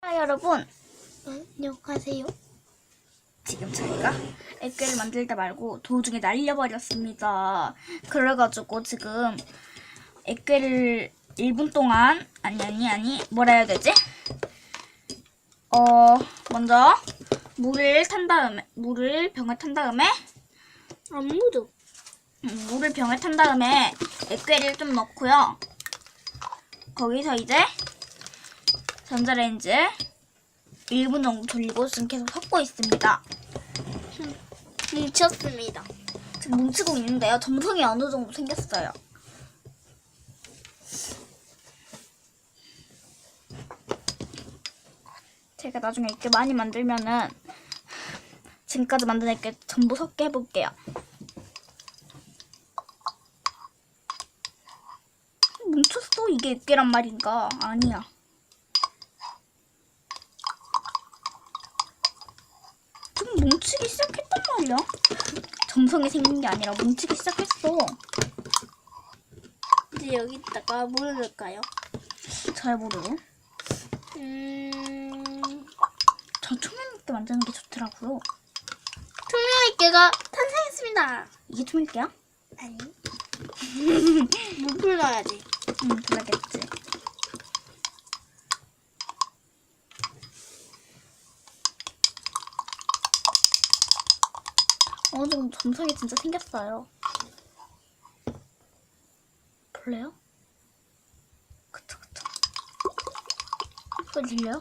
아, 여러분 안녕하세요. 지금 저희가 액괴를 만들다 말고 도중에 날려버렸습니다 그래가지고 지금 액괴를 1분 동안 아니 아니 아니 뭐라 해야 되지? 어 먼저 물을 탄 다음에 물을 병에 탄 다음에 아무도. 음, 물을 병에 탄 다음에 액괴를 좀 넣고요 거기서 이제 전자레인지에 1분 정도 돌리고 지금 계속 섞고 있습니다 뭉쳤습니다. 지금 뭉치고 있는데요. 점성이 어느 정도 생겼어요. 제가 나중에 이렇게 많이 만들면은 지금까지 만든 이렇게 전부 섞게 해볼게요. 뭉쳤어? 이게 액괴란 말인가? 아니야. 지금 뭉치기 시작했단 말이야. 점성이 생긴 게 아니라 뭉치기 시작했어. 이제 여기다가 뭘 넣을까요? 잘 모르고. 음, 저 초면 있게 만드는 게 좋더라고요. 투명이께가 탄생했습니다. 이게 초면이야? 아니. 물풀 넣어야지. 응, 그러겠지. 정도 점성이 진짜 생겼어요. 볼래요? 그쵸, 그쵸. 소리 들려요?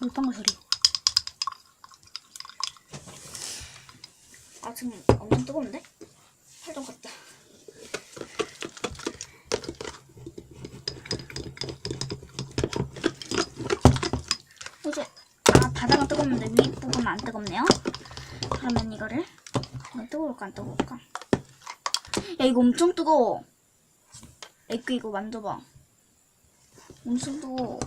물방울 소리. 아, 지금 엄청 뜨거운데? 팔 좀 걷자. 이제 아 바닥은 뜨겁는데 위 부분은 안 뜨겁네요. 그러면 이거를 이거 뜨거울까 안 뜨거울까? 야 이거 엄청 뜨거워. 에그 이거 만져봐. 엄청 뜨거워.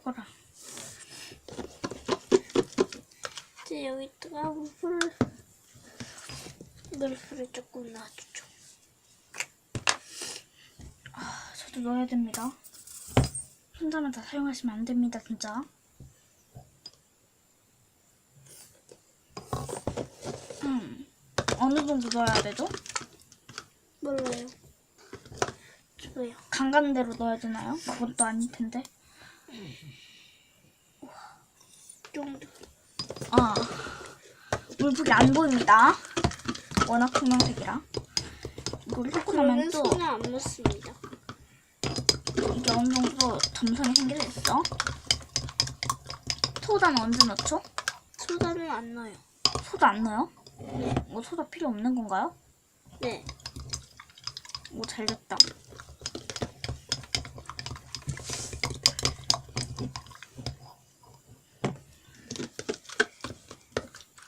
뜨거라. 이제 여기다가 물풀, 물풀을 조금 넣어주죠. 아, 저도 넣어야 됩니다. 혼자만 다 사용하시면 안 됩니다, 진짜. 음, 어느 정도 넣어야 되죠? 몰라요. 줘요. 간가는 대로 넣어야 되나요? 또 아닐 텐데. 정도. 아, 물폭이 안 보입니다. 워낙 투명색이라. 이걸 섞고 나면 또 손에 안 묻습니다. 이게 어느 정도 점선이 생기려 했어. 소다는 언제 넣죠? 소다는 안 넣어요. 소다 안 넣어요? 네. 뭐 소다 필요 없는 건가요? 네. 오, 잘 됐다.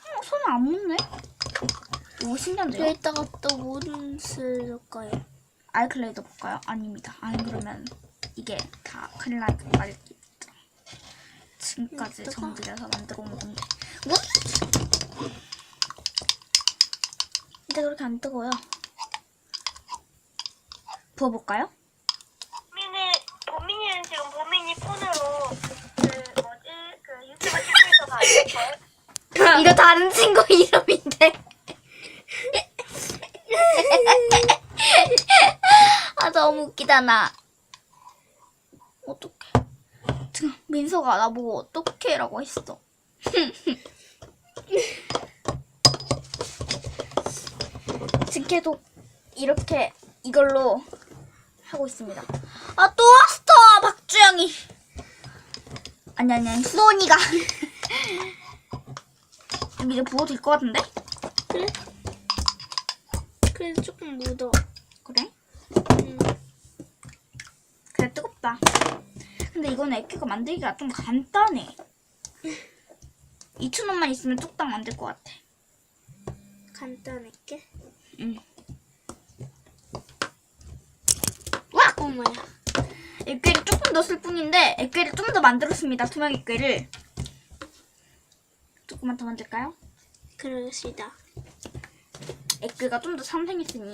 어, 손을 안 묻네? 오, 신기한데요? 여기다가 또 무엇을 넣을까요? 아이클레이 넣어볼까요? 아닙니다. 아니, 그러면 이게 다 큰일 날 말겠죠. 지금까지? 정들여서 만들어 온 건데. 뭐? 이제 그렇게 안 뜨고요. 부어볼까요? 보민이 보민이는 지금 보민이 폰으로 그 뭐지 그 유튜브 찍고 있어서 알걸? 이거 다른 친구 이름인데. 아 너무 웃기다 나. 어떡해. 민서가 나보고 어떡해 라고 했어. 지금 계속 이렇게 이걸로 하고 있습니다. 아 또 왔어 박주영이. 아니 아니 아니 수원이가. 이제 부어도 될 것 같은데? 그래? 그래도 조금 묻어. 그래? 음. 그래 뜨겁 맛있다. 근데 이거는 액기가 만들기가 좀 간단해. 2천 원만 있으면 뚝딱 만들 것 같아. 간단하게. 응. 와! 어머야. 액괴를 조금 더쓸 뿐인데 액괴를 좀 더 만들었습니다. 투명 액괴를. 조금만 더 만들까요? 그러시다. 액괴가 좀 더 상생했으니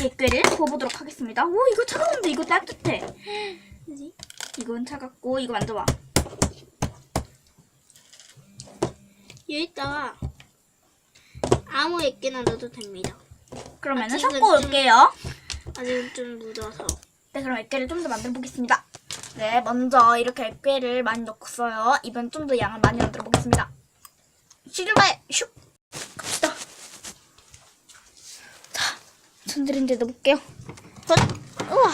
이 액괴를 부어보도록 하겠습니다. 오 이거 차가운데 이거 따뜻해. 뭐지? 이건 차갑고 이거 만져봐. 여기다가 아무 액기나 넣어도 됩니다. 그러면은 아직은 섞고 좀- 올게요. 아직은 좀 묻어서. 네, 그럼 액괴를 좀 더 만들어 보겠습니다. 네, 먼저 이렇게 액괴를 많이 넣고서요. 이번 좀 더 양을 많이 만들어 보겠습니다. 시르바에 슉 갑시다. 자, 전자레인지에 넣어볼게요. 전, 우와.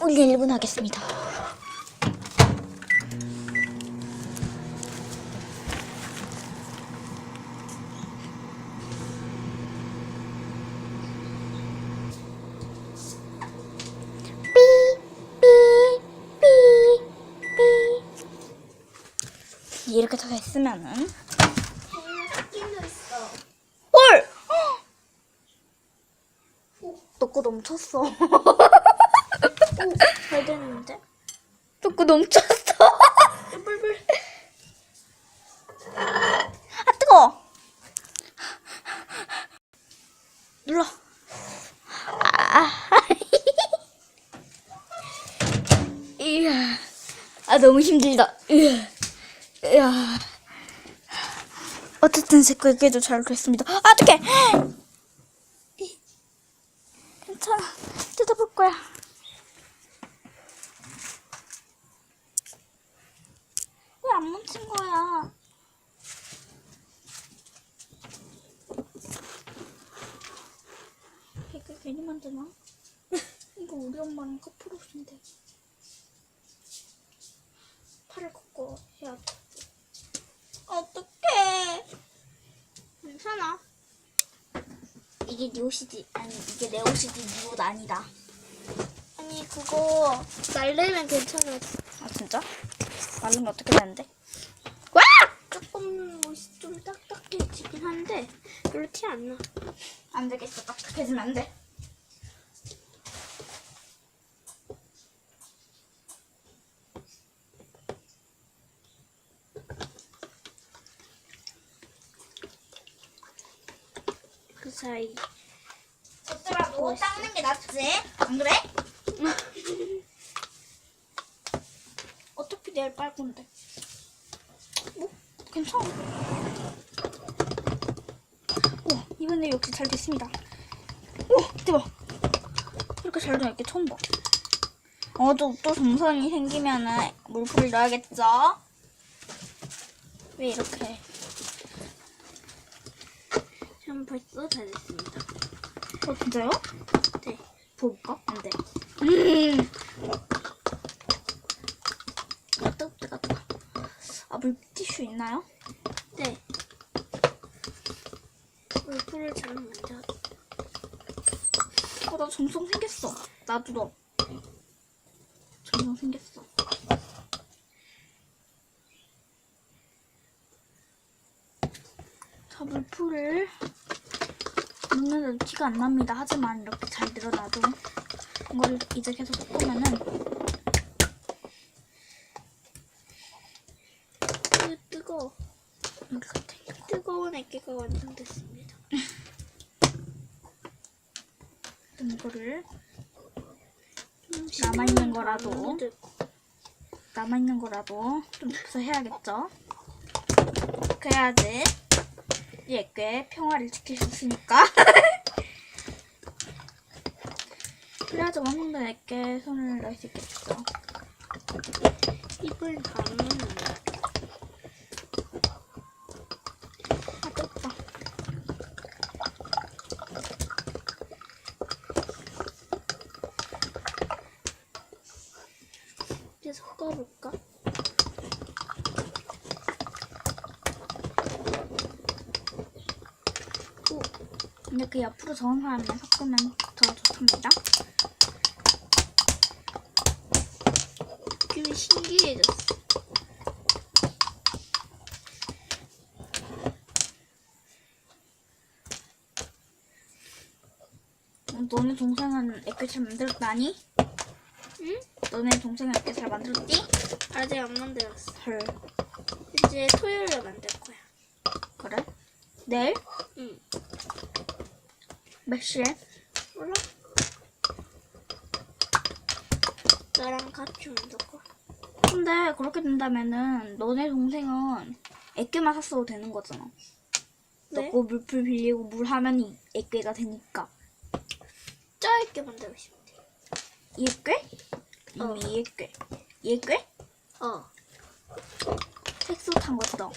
올린 1분 하겠습니다. 이렇게 다 됐으면은 끼도 있어. 헐! 너거 넘쳤어. 잘 되는데? 너거 넘쳤어. 뿔뿔. 아 뜨거. 눌러. 아. 이야. 아 너무 힘들다. 이야. 이야. 어쨌든 제 거에도 잘 됐습니다. 아 어떡해. 괜찮아. 뜯어볼 거야. 왜안 묻힌 거야? 이거 괜히 만드나? 이거 우리 엄마랑 커플 옷인데 팔을 걷고 해야 돼. 어떡해? 괜찮아. 이게 네 옷이지? 아니 이게 내 옷이지 네 옷 아니다. 아니 그거 날래면 괜찮아. 아 진짜? 말르면 어떻게 되는데? 와! 조금 옷이 좀 딱딱해지긴 한데 별로 티 안 나. 안 되겠어. 딱딱해지면 안 돼. 사이. 어쩌라고 닦는 게 낫지? 안 그래? 어차피 내일 빨 건데. 뭐 괜찮아. 오 이번에 역시 잘 됐습니다. 오 대박. 이렇게 잘 되는 게 처음 봐. 어또 또 동선이 생기면은 물풀을 넣어야겠죠? 왜 이렇게? 전 벌써 다 됐습니다. 어 진짜요? 네. 부어볼까? 안 돼. 음. 아, 뜨거, 뜨거. 아, 물티슈 있나요? 네. 물풀을 잘 만져. 어, 나 점성 생겼어. 나도 너. 점성 생겼어. 자, 물풀을 넣는데도 티가 안 납니다. 하지만 이렇게 잘 늘어나도 이거를 이제 계속 섞으면은 으, 뜨거워. 이렇게 같아. 뜨거운 액기가 완성됐습니다. 그럼 이거를 음, 남아있는 거라도. 남아있는 거라도 좀 덮어서 해야겠죠. 그래야지 이꽤 평화를 지킬 수 있으니까. 그래야지 완성된 액게 손을 넣을 수 있겠죠. 입을 담으면 아, 뜨겁다. 이제 섞어볼까? 근데 그 옆으로 저은 사람만 섞으면 더 좋답니다. 되게 신기해졌어. 음, 너네 동생은 액괴 잘 만들었다니? 응? 너네 동생은 액괴 잘 만들었디? 아직 안 만들었어. 헐. 이제 토요일에 만들 거야. 그래? 내일? 응. 몇 시에? 몰라? 나랑 같이 거야. 근데 그렇게 된다면은 너네 동생은 액괴만 샀어도 되는 거잖아. 왜? 너거 물풀 빌리고 물 하면 이 액괴가 되니까. 짧게 만들고 액괴? 이미 어. 이 액괴. 이 액괴? 어. 색소 탄 거죠.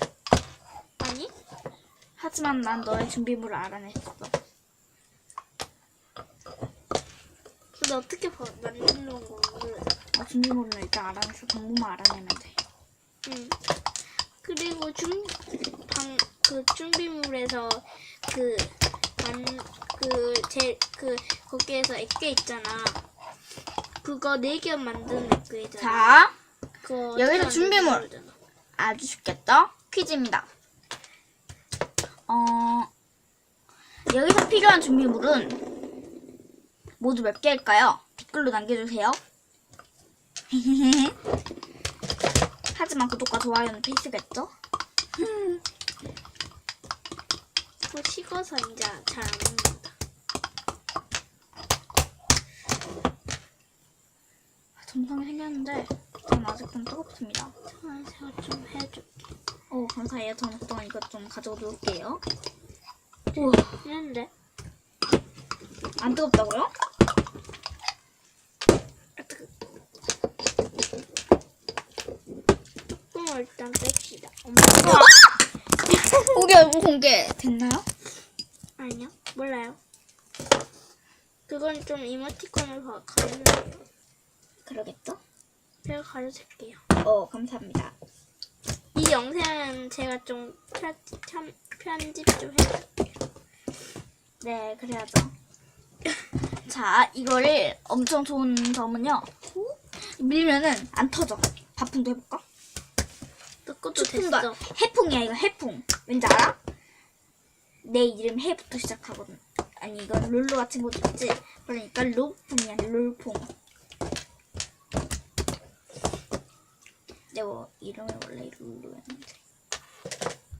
아니? 하지만 난 너의 준비물을 알아냈어. 근데 어떻게 봐- 만드는 건 모르잖아. 어, 준비물은 일단 알아냈어. 정보만 알아내면 돼. 응. 그리고 준, 방, 그 준비물에서 그, 만, 그, 제, 그, 거기에서 액괴 있잖아. 그거 네 개 만드는 액괴잖아. 자, 그거 여기서 만드는지 준비물. 모르잖아. 아주 쉽겠다. 퀴즈입니다. 어, 여기서 필요한 준비물은 모두 몇 개일까요? 댓글로 남겨주세요. 하지만 구독과 좋아요는 필수겠죠? 그거 식어서 이제 잘 안 먹는다. 점성이 생겼는데 전 아직 좀 뜨겁습니다. 아, 제가 좀 해줄게. 오 감사해요. 저는 그동안 이것 좀 가지고 놀게요. 우와 이런데? 안 뜨겁다고요? 일단 뺍시다. 우리 얼굴 공개 됐나요? 아니요, 몰라요. 그건 좀 이모티콘을 가- 가리려고. 그러겠죠? 제가 가르칠게요. 어 감사합니다. 이 영상은 제가 좀 편, 참, 편집 좀 해줄게요. 네, 그래야죠. 자, 이거를 엄청 좋은 점은요. 밀면은 안 터져. 바풍도 해볼까? 너 것도 추풍도 됐어. 해풍이야, 이거 해풍. 왠지 알아? 내 이름 해부터 시작하거든. 아니, 이건 룰루 같은 것도 있지. 그러니까 룰풍이야, 룰풍. 내 뭐, 이름이 원래 룰루였는데.